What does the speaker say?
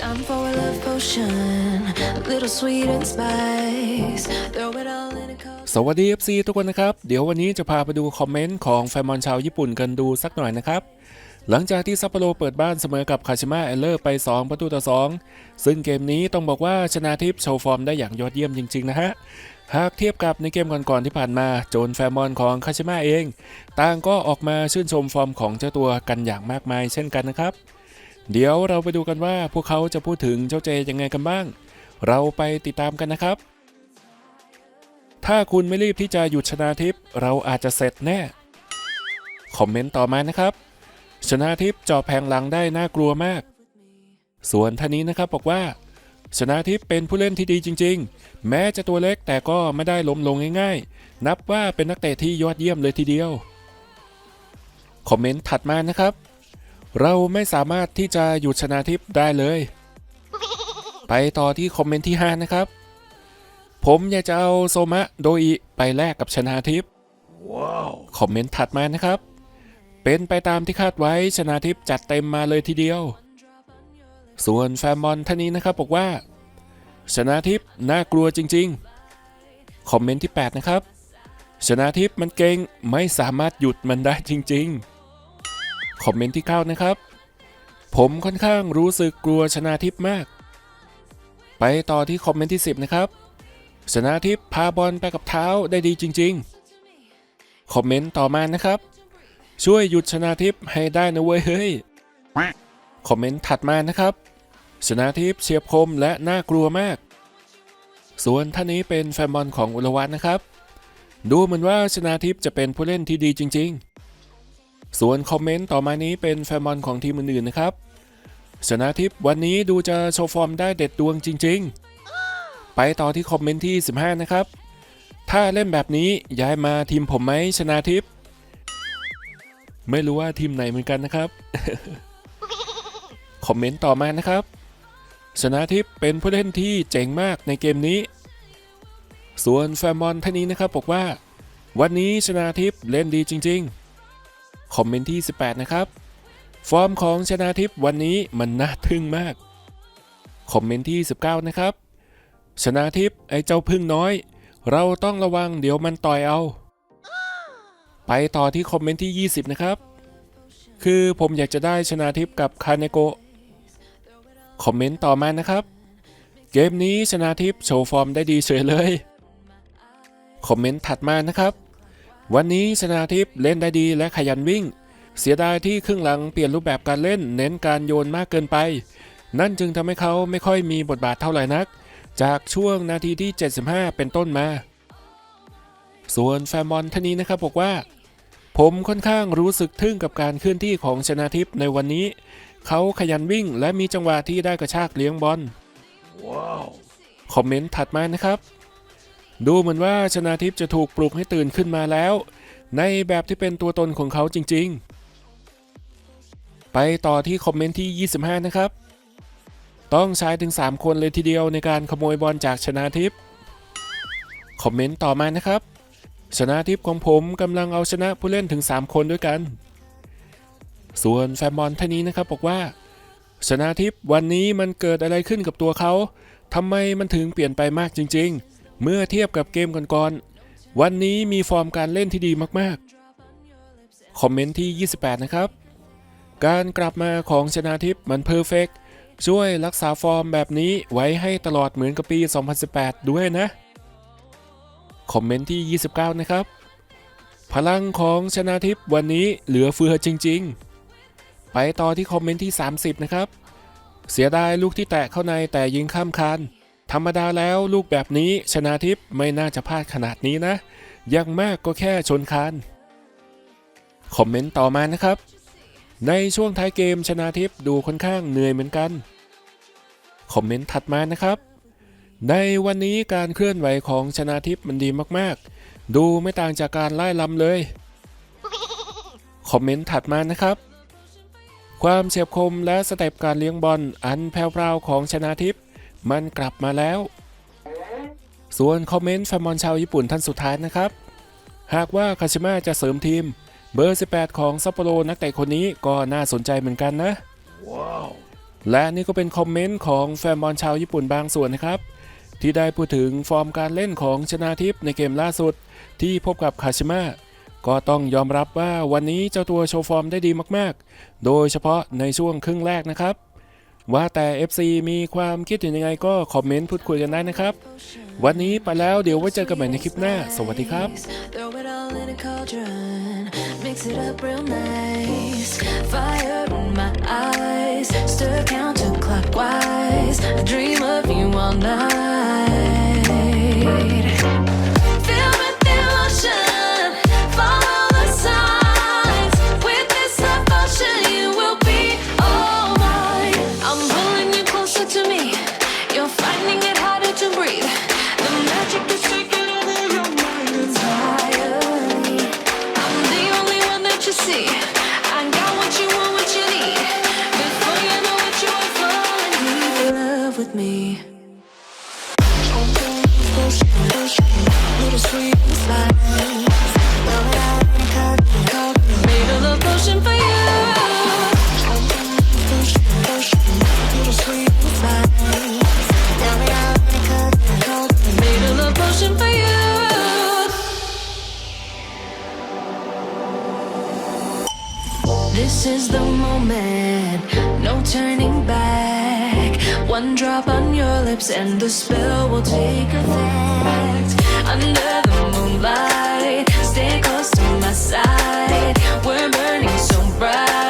Time for a love potion, a little sweet and spice. Throw it all in a cup. สวัสดี FC ทุกคนนะครับ เดี๋ยววันนี้จะพาไปดูคอมเมนต์ของแฟนบอลชาวญี่ปุ่นกันดูสักหน่อยนะครับ หลังจากที่ซัปโปโรเปิดบ้านเสมอกับคาชิมะเอเลอร์ไป 2 ประตูต่อ 2 ซึ่งเกมนี้ต้องบอกว่าชนะทิพย์โชว์ฟอร์มได้อย่างยอดเยี่ยมจริง ๆ นะฮะ หากเทียบกับในเกมก่อนๆที่ผ่านมา โจนแฟนบอลของคาชิมะเอง ต่างก็ออกมาชื่นชมฟอร์มของเจ้าตัวกันอย่างมากมายเช่นกันนะครับ เดี๋ยวเราไปดูกันว่าพวกเขาจะพูดถึงเจ้าเจยังไงกันบ้าง เราไปติดตามกันนะครับ ถ้าคุณไม่รีบที่จะหยุดชนะทิพย์เราอาจจะเสร็จแน่ คอมเมนต์ต่อมานะครับ ชนะทิพย์จาะแผงหลังได้น่ากลัวมาก ส่วนท่านนี้นะครับบอกว่า ชนะทิพย์เป็นผู้เล่นที่ดีจริง ๆ แม้จะตัวเล็กแต่ก็ไม่ได้ล้มลงง่าย ๆ นับว่าเป็นนักเตะที่ยอดเยี่ยมเลยทีเดียว คอมเมนต์ถัดมานะครับ เราไม่สามารถที่จะหยุดชนะทิพย์ได้เลย ไปต่อที่คอมเมนต์ที่ 5 นะครับ ผมอยากจะเอาโซมะโดอิไปแลกกับชนะทิพย์คอมเมนต์ถัดมานะครับ เป็นไปตามที่คาดไว้ชนะทิพย์จัดเต็มมาเลยทีเดียว ส่วนแฟนบอลท่านนี้นะครับบอกว่า ชนะทิพย์น่ากลัวจริง ๆ คอมเมนต์ที่ 8 นะครับ ชนะทิพย์มันเก่งไม่สามารถหยุดมันได้จริง ๆ คอมเมนต์ที่9นะครับ ผมค่อนข้างรู้สึกกลัวชนะทิพย์มาก ไปต่อที่คอมเมนต์ที่ 10 นะครับ ชนะทิพย์พาบอลไปกับเท้าได้ดีจริง ๆ คอมเมนต์ต่อมานะครับ ช่วยหยุดชนะทิพย์ให้ได้นะเว้ยเฮ้ย คอมเมนต์ถัดมานะครับ ชนะทิพย์เฉียบคมและน่ากลัวมาก ส่วนท่านนี้เป็นแฟนบอลของอุลวัตนะครับ ดูเหมือนว่าชนะทิพย์จะเป็นผู้เล่นที่ดีจริง ๆ ส่วนคอมเมนต์ต่อมานี้เป็นแฟนบอลของทีมอื่นๆนะครับชนะทิพย์วันนี้ดูจะโชว์ฟอร์มได้เด็ดดวงจริง ๆ ไปต่อที่คอมเมนต์ที่ 15 นะครับ ถ้าเล่นแบบนี้ย้ายมาทีมผมไหมชนะทิพย์ไม่รู้ว่าทีมไหนเหมือนกันนะครับ คอมเมนต์ต่อมานะครับชนะทิพย์เป็นผู้เล่นที่เจ๋งมากในเกมนี้ ส่วนแฟนบอลท่านนี้นะครับบอกว่า วันนี้ชนะทิพย์เล่นดีจริง ๆ คอมเมนต์ที่ 18 นะครับ ฟอร์มของชนะทิพย์วันนี้มันน่าทึ่งมาก คอมเมนต์ที่ 19 นะครับ ชนะทิพย์ไอ้เจ้าพึ่งน้อย เราต้องระวังเดี๋ยวมันต่อยเอา ไปต่อที่คอมเมนต์ที่ 20 นะครับ คือผมอยากจะได้ชนะทิพย์กับคาเนโกคอมเมนต์ต่อมานะครับ เกมนี้ชนะทิพย์โชว์ฟอร์มได้ดีเฉยเลย คอมเมนต์ถัดมานะครับ วันนี้ชนะทิพย์เล่นได้ดีและขยันวิ่ง เสียดายที่ครึ่งหลังเปลี่ยนรูปแบบการเล่นเน้นการโยนมากเกินไป นั่นจึงทำให้เขาไม่ค่อยมีบทบาทเท่าไหร่นัก จากช่วงนาทีที่ 75 เป็นต้นมา ส่วนแฟนบอลท่านนี้นะครับบอกว่า ผมค่อนข้างรู้สึกทึ่งกับการเคลื่อนที่ของชนาทิพย์ในวันนี้ เขาขยันวิ่งและมีจังหวะที่ได้กระชากเลี้ยงบอลคอมเมนต์ถัดมานะครับ ดูเหมือนว่าชนาทิพย์จะถูกปลุกให้ตื่นขึ้นมาแล้ว ในแบบที่เป็นตัวตนของเขาจริงๆ ไปต่อที่คอมเมนต์ที่ 25 นะครับ ต้องใช้ถึง 3 คนเลยทีเดียวในการขโมยบอลจากชนาทิพย์คอมเมนต์ต่อมานะครับ ชนะทิพย์ของผมกำลังเอาชนะผู้เล่นถึง 3 คนด้วยกัน ส่วนแฟนบอลท่านนี้นะครับบอกว่า ชนะทิพย์วันนี้มันเกิดอะไรขึ้นกับตัวเขาทำไมมันถึงเปลี่ยนไปมากจริง ๆ เมื่อเทียบกับเกมก่อนๆ วันนี้มีฟอร์มการเล่นที่ดีมากๆ คอมเมนต์ที่ 28 นะครับ การกลับมาของชนะทิพย์มันเพอร์เฟกช่วยรักษาฟอร์มแบบนี้ไว้ให้ตลอดเหมือนกับปี 2018 ด้วยนะ คอมเมนต์ที่ 29 นะครับ พลังของชนะทิพย์วันนี้เหลือเฟือจริง ๆ ไปต่อที่คอมเมนต์ที่ 30 นะครับ เสียดายลูกที่แตะเข้าในแต่ยิงข้ามคาน ธรรมดาแล้วลูกแบบนี้ชนะทิพย์ไม่น่าจะพลาดขนาดนี้นะ ยังมากก็แค่ชนคานคอมเมนต์ต่อมานะครับ ในช่วงท้ายเกมชนะทิพย์ดูค่อนข้างเหนื่อยเหมือนกันคอมเมนต์ถัดมานะครับ ในวันนี้การเคลื่อนไหวของชนาทิพย์มันดีมากๆ ดูไม่ต่างจากการไล่ลำเลยคอมเมนต์ถัดมานะครับ ความเฉียบคมและสเต็ปการเลี้ยงบอลอันแผ่วๆของชนาทิพย์ มันกลับมาแล้ว ส่วนคอมเมนต์แฟนบอลชาวญี่ปุ่นท่านสุดท้ายนะครับ หากว่าคาชิมะจะเสริมทีม เบอร์ 18 ของซัปโปโรนักเตะคนนี้ก็น่าสนใจเหมือนกันนะและนี่ก็เป็นคอมเมนต์ของแฟนบอลชาวญี่ปุ่นบางส่วนนะครับ ที่ได้พูดถึงฟอร์มการเล่นของชนาทิพย์ในเกมล่าสุด ที่พบกับคาชิมะก็ต้องยอมรับว่าวันนี้เจ้าตัวโชว์ฟอร์มได้ดีมาก ๆ โดยเฉพาะในช่วงครึ่งแรกนะครับ ว่าแต่ FC มีความคิดเห็นยังไงก็คอมเมนต์พูดคุยกันได้นะครับ วันนี้ไปแล้วเดี๋ยวไว้เจอกันใหม่ในคลิปหน้า สวัสดีครับ Clockwise, I dream of you all night. See. This moment, no turning back. One drop on your lips and the spell will take effect. Under the moonlight, stay close to my side. We're burning so bright.